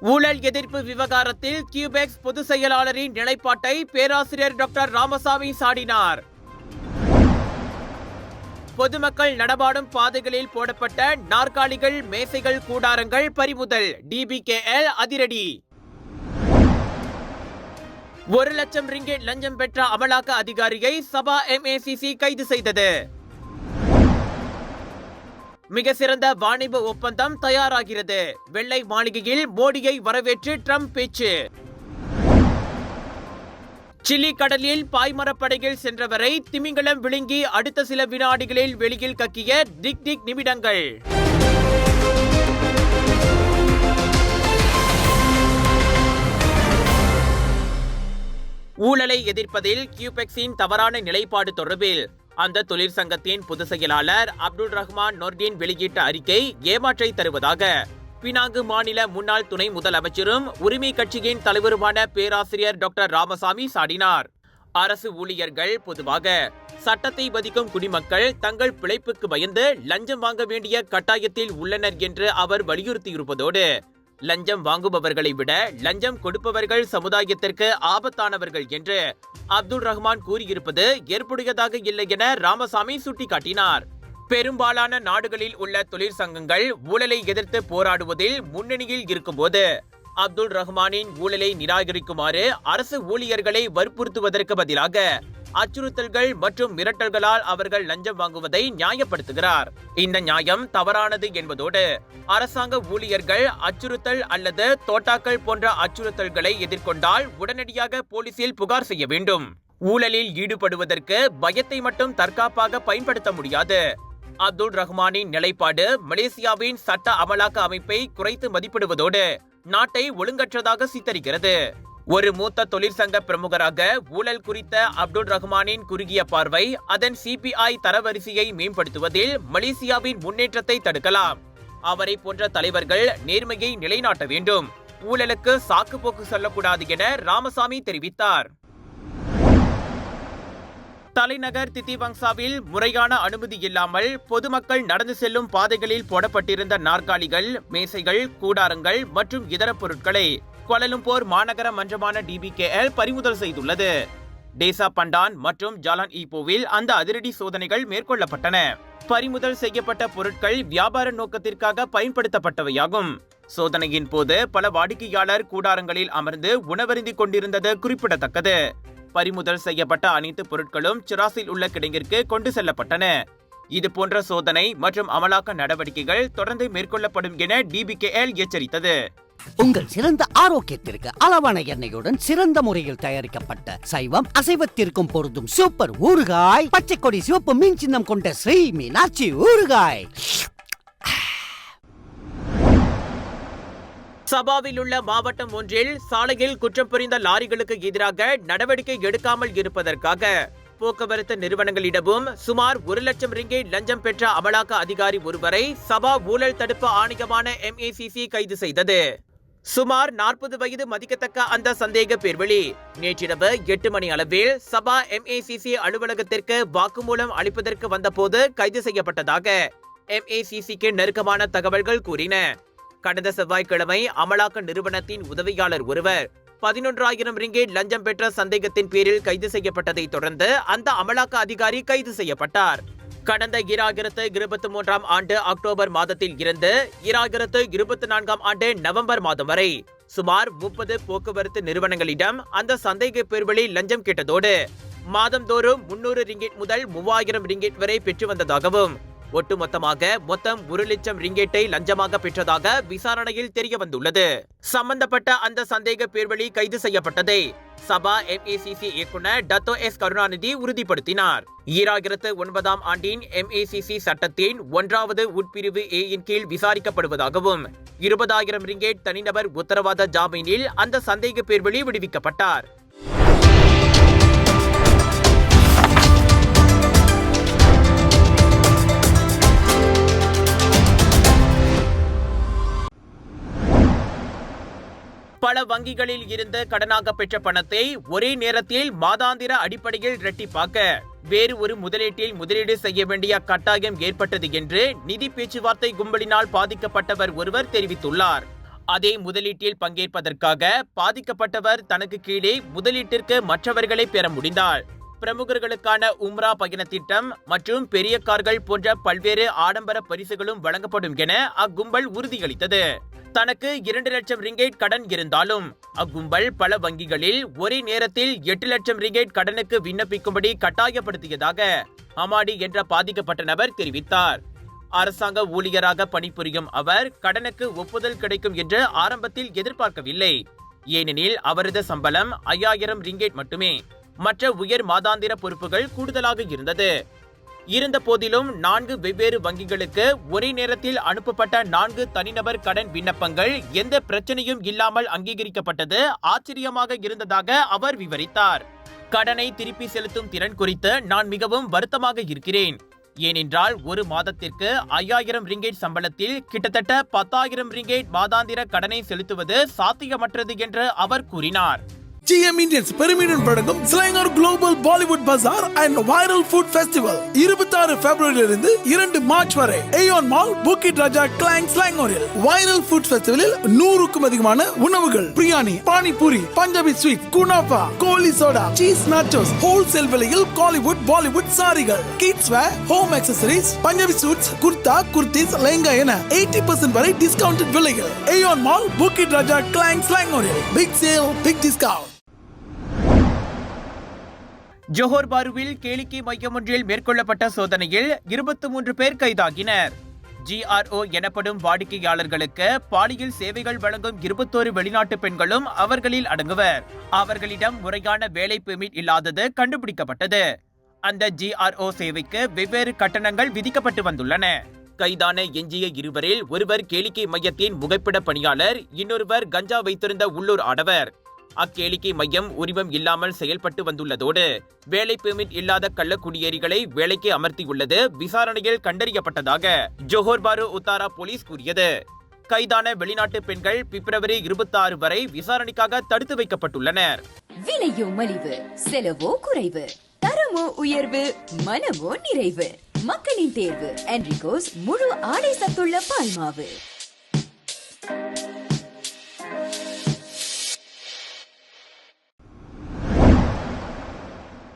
ஊழல் எதிர்ப்பு விவகாரத்தில் கியூபெக்ஸ் பொதுச் செயலாளரின் நிலைப்பாட்டை பேராசிரியர் டாக்டர் ராமசாமி சாடினார். பொதுமக்கள் நடமாடும் பாதைகளில் போடப்பட்ட நாற்காலிகள் மேசைகள் கூடாரங்கள் பறிமுதல். டிபிகேஎல் அதிரடி. ஒரு லட்சம் ரிங்கெட் லஞ்சம் பெற்ற அமலாக்க அதிகாரியை சபா எம்ஏசிசி கைது செய்தது. மிக சிறந்த வாணிப ஒப்பந்தம் தயாராகிறது. வெள்ளை மாளிகையில் மோடியை வரவேற்று ட்ரம்ப் பேச்சு. சிலி கடலில் பாய்மரப்படையில் சென்றவரை திமிங்கலம் விழுங்கி அடுத்த சில வினாடிகளில் வெளியில் கக்கிய டிக் டிக் நிமிடங்கள். ஊழலை எதிர்ப்பதில் கியூபெக்ஸின் தவறான நிலைப்பாடு தொடர்பில் அந்த தொழிற்சங்கத்தின் பொதுச் செயலாளர் அப்துல் ரஹ்மான் நொர்டின் வெளியிட்ட அறிக்கை ஏமாற்றை தருவதாக. பினாங்கு மாநில முன்னாள் துணை முதலமைச்சரும் உரிமை கட்சியின் தலைவருமான பேராசிரியர் டாக்டர் ராமசாமி சாடினார். அரசு ஊழியர்கள் பொதுவாக சட்டத்தை பதிக்கும் குடிமக்கள் தங்கள் பிழைப்புக்கு பயந்து லஞ்சம் வாங்க வேண்டிய கட்டாயத்தில் உள்ளனர் என்று அவர் வலியுறுத்தியிருப்பதோடு லஞ்சம் வாங்குபவர்களை விட லஞ்சம் கொடுப்பவர்கள் சமுதாயத்திற்கு ஆபத்தானவர்கள் என்று அப்துல் ரஹ்மான் கூறியிருப்பது ஏற்புடையதாக இல்லை என ராமசாமி சுட்டிக்காட்டினார். பெரும்பாலான நாடுகளில் உள்ள தொழிற்சங்கங்கள் ஊழலை எதிர்த்து போராடுவதில் முன்னணியில் இருக்கும்போது அப்துல் ரஹ்மானின் ஊழலை நிராகரிக்குமாறு அரசு ஊழியர்களை வற்புறுத்துவதற்கு பதிலாக அச்சுறுத்தல்கள் மற்றும் மிரட்டல்களால் அவர்கள் லஞ்சம் வாங்குவதை நியாயப்படுத்துகிறார். இந்த நியாயம் தவறானது என்பதோடு அரசாங்க ஊழியர்கள் அச்சுறுத்தல் அல்லது தோட்டாக்கள் போன்ற அச்சுறுத்தல்களை எதிர்கொண்டால் உடனடியாக போலீசில் புகார் செய்ய வேண்டும். ஊழலில் ஈடுபடுவதற்கு பயத்தை மட்டும் தற்காப்பாக பயன்படுத்த முடியாது. அப்துல் ரஹ்மானின் நிலைப்பாடு மலேசியாவின் சட்ட அமலாக்க அமைப்பை குறைத்து மதிப்பிடுவதோடு நாட்டை ஒழுங்கற்றதாக சித்தரிக்கிறது. ஒரு மூத்த தொழிற்சங்க பிரமுகராக ஊழல் குறித்த அப்துல் ரஹ்மானின் குறுகிய பார்வை அதன் சிபிஐ தரவரிசையை மேம்படுத்துவதில் மலேசியாவின் முன்னேற்றத்தை தடுக்கலாம். அவரை போன்ற தலைவர்கள் நேர்மையை நிலைநாட்ட வேண்டும். ஊழலுக்கு சாக்குப்போக்கு சொல்லக்கூடாது என ராமசாமி தெரிவித்தார். தலைநகர் தித்திவங்சாவில் முறையான அனுமதி இல்லாமல் பொதுமக்கள் நடந்து செல்லும் பாதைகளில் போடப்பட்டிருந்த நாற்காலிகள் மேசைகள் கூடாரங்கள் மற்றும் இதர பொருட்களை கோலலும்பூர் மாநகர மன்றமான டிபிகேஎல் பறிமுதல் செய்துள்ளது. டேசா பண்டான் மற்றும் ஜாலான் ஈப்போவில் அந்த அதிரடி சோதனைகள் மேற்கொள்ளப்பட்டன. பறிமுதல் செய்யப்பட்ட பொருட்கள் வியாபார நோக்கத்திற்காக பயன்படுத்தப்பட்டவையாகும். சோதனையின் போது பல வாடிக்கையாளர் கூடாரங்களில் அமர்ந்து உணவருந்திக் கொண்டிருந்தது குறிப்பிடத்தக்கது. பறிமுதல் செய்யப்பட்ட அனைத்து பொருட்களும் சிராசில் உள்ள கிடங்கிற்கு கொண்டு செல்லப்பட்டன. இது போன்ற சோதனை மற்றும் அமலாக்க நடவடிக்கைகள் தொடர்ந்து மேற்கொள்ளப்படும் என டிபிகேஎல் எச்சரித்தது. உங்கள் சிறந்த ஆரோக்கியத்திற்கு அளவான எண்ணெயுடன் சிறந்த முறையில் தயாரிக்கப்பட்ட சைவம் அசைவத்திற்கும் பொருந்தும் சூப்பர் ஊறுகாய் பச்சை கொடி சிவப்பு மீன் சின்னம் கொண்ட ஸ்ரீ மீனாட்சி ஊறுகாய். சபாவில் உள்ள மாவட்டம் ஒன்றில் சாலையில் குற்றம் புரிந்த லாரிகளுக்கு எதிராக நடவடிக்கை எடுக்காமல் இருப்பதற்காக போக்குவரத்து நிறுவனங்களிடமும் சுமார் ஒரு லட்சம் ரிங்கே லஞ்சம் பெற்ற அமலாக்க அதிகாரி ஒருவரை சபா ஊழல் தடுப்பு ஆணையமான எம்ஏசிசி கைது செய்தது. சுமார் நாற்பது வயது மதிக்கத்தக்க அந்த சந்தேக பேர்வழி. நேற்றிரவு எட்டு மணி அளவில் சபா எம்ஏசிசி அலுவலகத்திற்கு வாக்குமூலம் அளிப்பதற்கு வந்தபோது கைது செய்யப்பட்டதாக எம்ஏசிசிக்கு நெருக்கமான தகவல்கள் கூறின. கடந்த செவ்வாய்க்கிழமை அமலாக்க நிறுவனத்தின் உதவியாளர் ஒருவர் பதினொன்றாயிரம் ரிங்கேட் லஞ்சம் பெற்ற சந்தேகத்தின் பேரில் கைது செய்யப்பட்டதை தொடர்ந்து அந்த அமலாக்க அதிகாரி கைது செய்யப்பட்டார். கடந்த ஈராயிரத்து இருபத்தி மூன்றாம் ஆண்டு அக்டோபர் மாதத்தில் இருந்து ஈராயிரத்து இருபத்தி நான்காம் ஆண்டு நவம்பர் மாதம் வரை சுமார் முப்பது போக்குவரத்து நிறுவனங்களிடம் அந்த சந்தேக பேர்வழி லஞ்சம் கேட்டதோடு மாதந்தோறும் முன்னூறு ரிங்கிட் முதல் மூவாயிரம் ரிங்கிட் வரை பெற்று வந்ததாகவும் ஒட்டுமொத்தமாக மொத்தம் ஒரு லட்சம் ரிங்கெட்டை லஞ்சமாக பெற்றதாக விசாரணையில் தெரிய வந்துள்ளது சம்பந்தப்பட்ட அந்த சந்தேக பேர்வழி கைது செய்யப்பட்டதை சபா எம்ஏசிசி இயக்குனர் டத்தோ எஸ் கருணாநிதி உறுதிப்படுத்தினார். ஈராயிரத்து ஒன்பதாம் ஆண்டின் எம்ஏசிசி சட்டத்தின் ஒன்றாவது உட்பிரிவு ஏ இன் கீழ் விசாரிக்கப்படுவதாகவும் இருபதாயிரம் ரிங்கேட் தனிநபர் உத்தரவாத ஜாமீனில் அந்த சந்தேக பேர்வழி விடுவிக்கப்பட்டார். பல வங்கிகளில் இருந்து கடனாக பெற்ற பணத்தை ஒரே நேரத்தில் மாதாந்திர அடிப்படையில் இரட்டிப்பாக்க. வேறு ஒரு முதலீட்டில் முதலீடு செய்ய வேண்டிய கட்டாயம் ஏற்பட்டது என்று நிதி பேச்சுவார்த்தை கும்பலினால் பாதிக்கப்பட்டவர் ஒருவர் தெரிவித்துள்ளார். அதே முதலீட்டில் பங்கேற்பதற்காக பாதிக்கப்பட்டவர் தனக்கு கீழே முதலீட்டிற்கு மற்றவர்களை பெற முடிந்தால். பிரமுகர்களுக்கான உம்ரா பயண திட்டம் மற்றும் பெரிய கார்கள் போன்ற பல்வேறு ஆடம்பர பரிசுகளும் வழங்கப்படும் என அக்கும்பல் உறுதியளித்தது. தனக்கு இரண்டு லட்சம் ரிங்கேட் கடன் இருந்தாலும் அக்கும்பல் பல வங்கிகளில் ஒரே நேரத்தில் எட்டு லட்சம் ரிங்கேட் கடனுக்கு விண்ணப்பிக்கும்படி கட்டாயப்படுத்தியதாக அமாடி என்ற பாதிக்கப்பட்ட நபர் தெரிவித்தார். அரசாங்க ஊழியராக பணிபுரியும் அவர் கடனுக்கு ஒப்புதல் கிடைக்கும் என்று ஆரம்பத்தில் எதிர்பார்க்கவில்லை. ஏனெனில் அவரது சம்பளம் ஐயாயிரம் ரிங்கேட் மட்டுமே. மற்ற உயர் மாதாந்திர பொறுப்புகள் கூடுதலாக இருந்தது. இருந்த போதிலும் நான்கு வெவ்வேறு வங்கிகளுக்கு ஒரே நேரத்தில் அனுப்பப்பட்ட நான்கு தனிநபர் கடன் விண்ணப்பங்கள் எந்த பிரச்சனையும் இல்லாமல் அங்கீகரிக்கப்பட்டது ஆச்சரியமாக இருந்ததாக அவர் விவரித்தார். கடனை திருப்பி செலுத்தும் திறன் குறித்து நான் மிகவும் வருத்தமாக இருக்கிறேன். ஏனென்றால் ஒரு மாதத்திற்கு ஐயாயிரம் ரிங்கேட் சம்பளத்தில் கிட்டத்தட்ட பத்தாயிரம் ரிங்கேட் மாதாந்திர கடனை செலுத்துவது சாத்தியமற்றது என்று அவர் கூறினார். ஜிஎம் இண்டியன்ஸ் பெருமிடன் வழங்கும் Selangor global Bollywood bazaar and viral food festival இருபத்தாறு பிப்ரவரியிலிருந்து இரண்டு மார்ச் வரை AEON mall Bukit Raja Klang ஸ்லாங்கோரில் viral food ஃபெஸ்டிவலில் நூறுக்கும் அதிகமான உணவுகள். Biryani panipuri Punjabi sweet kunafa goli soda cheese nachos wholesale விலையில் Kollywood Bollywood சாரிகள். Kids wear home accessories Punjabi suits kurta kurtis lehenga என எயிட்டி பர்சன்ட் வரை டிஸ்கவுண்ட் விலைகள் Aeon mall Bukit Raja Klang ஸ்லாங்கோரில் big sale big discount Johor பாருவில் கேளிக்கை மையம் ஒன்றில் மேற்கொள்ளப்பட்ட சோதனையில் இருபத்தி மூன்று பேர் கைதாகினர். ஜிஆர்ஓ எனப்படும் வாடிக்கையாளர்களுக்கு பாலியல் சேவைகள் வழங்கும் இருபத்தோரு வெளிநாட்டு பெண்களும் அவர்களில் அடங்குவர். அவர்களிடம் முறையான வேலை பெமிட் இல்லாதது கண்டுபிடிக்கப்பட்டது. அந்த ஜிஆர்ஓ சேவைக்கு வெவ்வேறு கட்டணங்கள் விதிக்கப்பட்டு வந்துள்ளன. கைதான எஞ்சிய இருவரில் ஒருவர் கேளிக்கை மையத்தின் முகைப்பிட பணியாளர் இன்னொருவர் கஞ்சா வைத்திருந்த உள்ளூர் ஆடவர். அக்கேளிக்கை மையம் உரிமம் இல்லாமல் செயல்பட்டு வந்துள்ளதோடு வேலை பெர்மிட் இல்லாத கள்ள குடியேறிகளை வேலைக்கு அமர்த்தியுள்ளது விசாரணையில் கண்டறியப்பட்டதாக ஜோஹர் பாரு உத்தாரா போலீஸ் கூறியது. கைதான வெளிநாட்டு பெண்கள் பிப்ரவரி இருபத்தி ஆறு வரை விசாரணைக்காக தடுத்து வைக்கப்பட்டுள்ளனர். விலையோ மலிவு செலவோ குறைவு தரமோ உயர்வு மனமோ நிறைவு மக்களின் தேர்வு என்ரிகோஸ் முழு ஆடை சத்துள்ள பால்மாவு.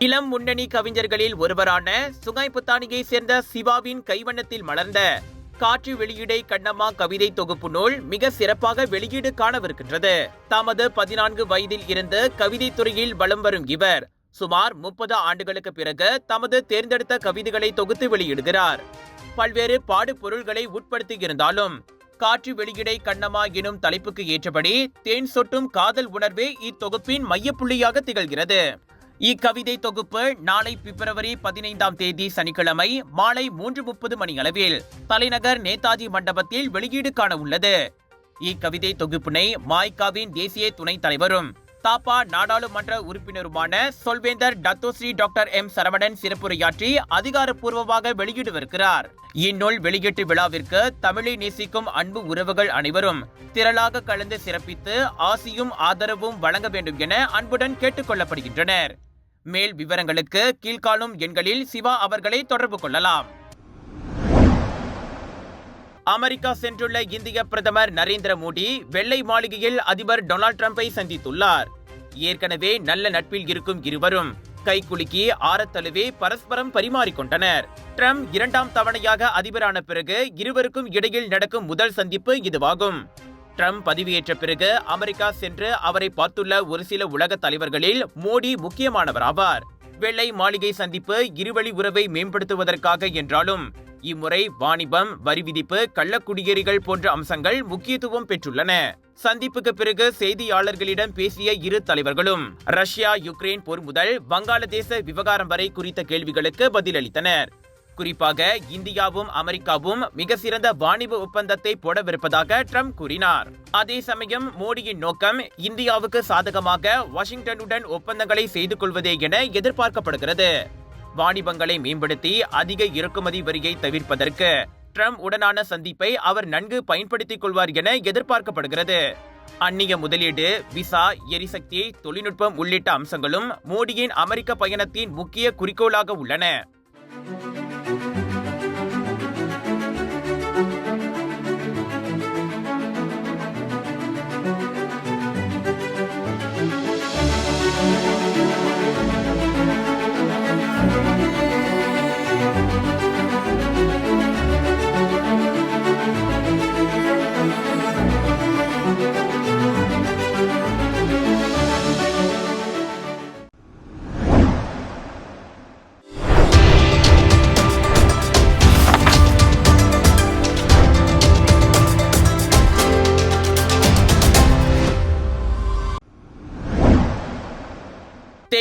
இளம் முன்னணி கவிஞர்களில் ஒருவரான சுங்காய் புத்தானியை சேர்ந்த சிவாவின் கைவண்ணத்தில் மலர்ந்த காற்று வெளியீடை கண்ணம்மா கவிதை தொகுப்பு நூல் மிக சிறப்பாக வெளியீடு காணவிருக்கின்றது. தமது பதினான்கு வயதில் இருந்து கவிதை துறையில் வலம் வரும் இவர் சுமார் முப்பது ஆண்டுகளுக்கு பிறகு தமது தேர்ந்தெடுத்த கவிதைகளை தொகுத்து வெளியிடுகிறார். பல்வேறு பாடு பொருள்களை உட்படுத்தியிருந்தாலும் காற்று வெளியிடை கண்ணம்மா எனும் தலைப்புக்கு ஏற்றபடி தேன் சொட்டும் காதல் உணர்வே இத்தொகுப்பின் மையப்புள்ளியாக திகழ்கிறது. இக்கவிதை தொகுப்பு நாளை பிப்ரவரி பதினைந்தாம் தேதி சனிக்கிழமை மாலை மூன்று முப்பது மணி அளவில் தலைநகர் நேதாஜி மண்டபத்தில் வெளியீடு காண உள்ளது. இக்கவிதை தொகுப்பினை மாய்காவின் தேசிய துணைத் தலைவரும் தாப்பா நாடாளுமன்ற உறுப்பினருமான சொல்வேந்தர் Dato Sri doctor M Saravanan சிறப்புரையாற்றி அதிகாரப்பூர்வமாக வெளியிடுவிருக்கிறார். இந்நூல் வெளியீட்டு விழாவிற்கு தமிழை நேசிக்கும் அன்பு உறவுகள் அனைவரும் திரளாக கலந்து சிறப்பித்து ஆசியும் ஆதரவும் வழங்க வேண்டும் என அன்புடன் கேட்டுக்கொள்ளப்படுகின்றனர் மேல் விவரங்களுக்கு கீழ்காணும் எண்களில் சிவா அவர்களை தொடர்பு கொள்ளலாம். அமெரிக்கா சென்றுள்ள இந்திய பிரதமர் நரேந்திர மோடி வெள்ளை மாளிகையில் அதிபர் டொனால்ட் ட்ரம்பை சந்தித்துள்ளார். ஏற்கனவே நல்ல நட்பில் இருக்கும் இருவரும் கைக்குலுக்கி ஆரத்தழுவே பரஸ்பரம் பரிமாறிக்கொண்டனர். ட்ரம்ப் இரண்டாம் தவணையாக அதிபரான பிறகு இருவருக்கும் இடையில் நடக்கும் முதல் சந்திப்பு இதுவாகும். ட்ரம்ப் பதவியேற்ற பிறகு அமெரிக்கா சென்று அவரை பார்த்துள்ள ஒரு சில உலக தலைவர்களில் மோடி முக்கியமானவராவார் வெள்ளை மாளிகை சந்திப்பு இருவழி உறவை மேம்படுத்துவதற்காக என்றாலும் இம்முறை வாணிபம் வரி விதிப்பு கள்ளக்குடியேறிகள் போன்ற அம்சங்கள் முக்கியத்துவம் பெற்றுள்ளன. சந்திப்புக்கு பிறகு செய்தியாளர்களிடம் பேசிய இரு தலைவர்களும் ரஷ்யா யுக்ரைன் போர் முதல் வங்காளதேச விவகாரம் வரை குறித்த கேள்விகளுக்கு பதிலளித்தனர். குறிப்பாக இந்தியாவும் அமெரிக்காவும் மிக சிறந்த வாணிப ஒப்பந்தத்தை போடவிருப்பதாக ட்ரம்ப் கூறினார். அதே சமயம் மோடியின் நோக்கம் இந்தியாவுக்கு சாதகமாக வாஷிங்டனுடன் ஒப்பந்தங்களை செய்து கொள்வதே என எதிர்பார்க்கப்படுகிறது. வாணிபங்களை மேம்படுத்தி அதிக இறக்குமதி வரியை தவிர்ப்பதற்கு ட்ரம்ப் உடனான சந்திப்பை அவர் நன்கு பயன்படுத்திக் கொள்வார் என எதிர்பார்க்கப்படுகிறது. அந்நிய முதலீடு விசா எரிசக்தி தொழில்நுட்பம் உள்ளிட்ட அம்சங்களும் மோடியின் அமெரிக்க பயணத்தின் முக்கிய குறிக்கோளாக உள்ளன.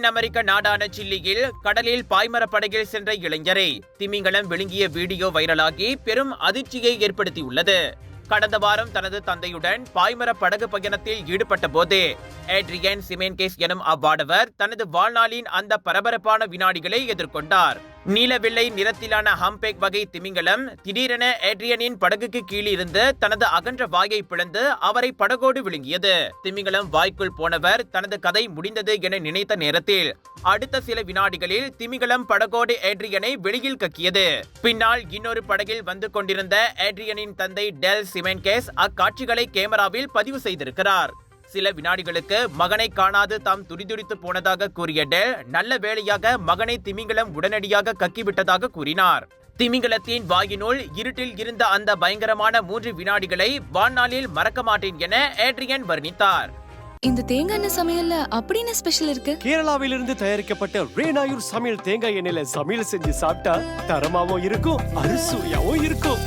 தென் அமெரிக்க நாடான சில்லியில் கடலில் பாய்மரப்படகில் சென்ற இளைஞரை திமிங்கலம் விழுங்கிய வீடியோ வைரலாகி பெரும் அதிர்ச்சியை ஏற்படுத்தியுள்ளது. கடந்த வாரம் தனது தந்தையுடன் பாய்மர படகு பயணத்தில் ஈடுபட்ட போது ஏட்ரியன் சிமென்கேஸ் எனும் அவ்வாடவர் தனது வாழ்நாளின் அந்த பரபரப்பான வினாடிகளை எதிர்கொண்டார். நீலவெள்ளை நிறத்திலான ஹம்பேக் வகை திமிங்கலம் திடீரென ஏட்ரியனின் படகுக்கு கீழிருந்து தனது அகன்ற வாயை பிளந்து அவரை படகோடு விழுங்கியது. திமிங்கலம் வாய்க்குள் போனவர் தனது கதை முடிந்தது என நினைத்த நேரத்தில் அடுத்த சில வினாடிகளில் திமிங்கலம் படகோடு ஏட்ரியனை வெளியில் கக்கியது. பின்னால் இன்னொரு படகில் வந்து கொண்டிருந்த ஏட்ரியனின் தந்தை டெல் சிமென்கேஸ் அக்காட்சிகளை கேமராவில் பதிவு செய்திருக்கிறார். சில வினாடிகளுக்கு மகனை காணாது தாம் துடிதுடித்து போனதாக கூறிய டெல் நல்ல வேளையாக மகனை திமிங்கலம் உடனடியாக கக்கிவிட்டதாக கூறினார். திமிங்கலத்தின் வாயினுள் இருட்டில் இருந்த அந்த பயங்கரமான மூன்று வினாடிகளை வாழ்நாளில் மறக்க மாட்டேன் என ஏட்ரியன் வர்ணித்தார். இந்த தேங்காய் எண்ணெய் சமையல்ல அப்படி என்ன ஸ்பெஷல் இருக்கு? கேரளாவிலிருந்து தயாரிக்கப்பட்ட ரேனாயூர் சமையல் தேங்காய் எண்ணெயில சமையல் செஞ்சு சாப்பிட்டா தரமாவும் இருக்கும் அறுசுவையாவும் இருக்கும்.